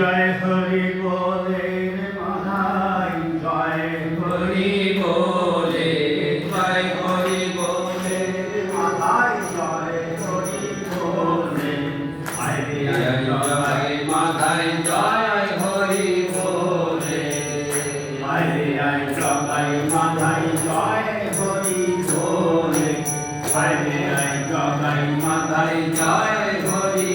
জয় হরি বলে মহাই জয় হরি বলে, জয় হরি বলে মহাই জয় হরি বলে। জয় মাধাই জয় হরি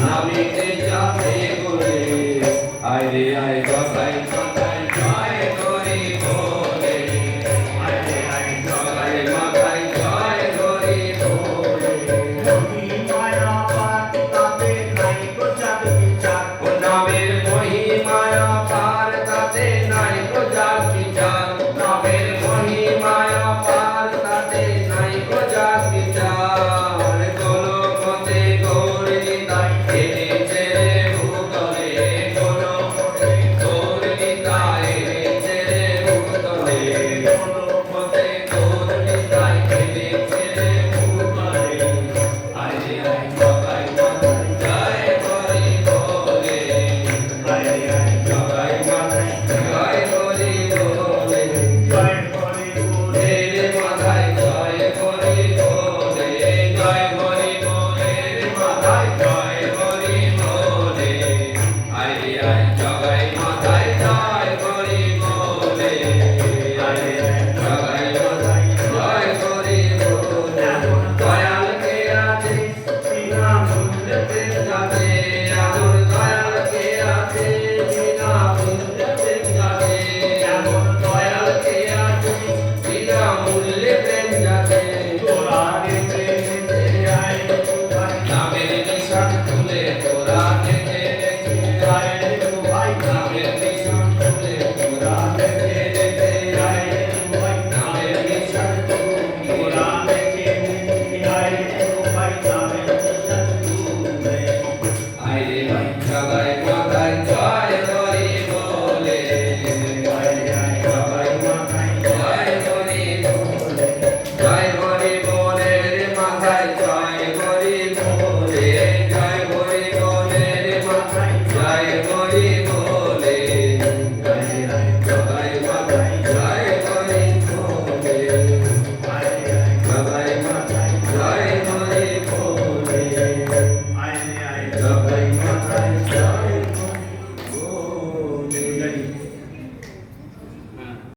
নামিতে যাবে বলে আয় রে আয় বাসাই সুন্দর যাবে Amen.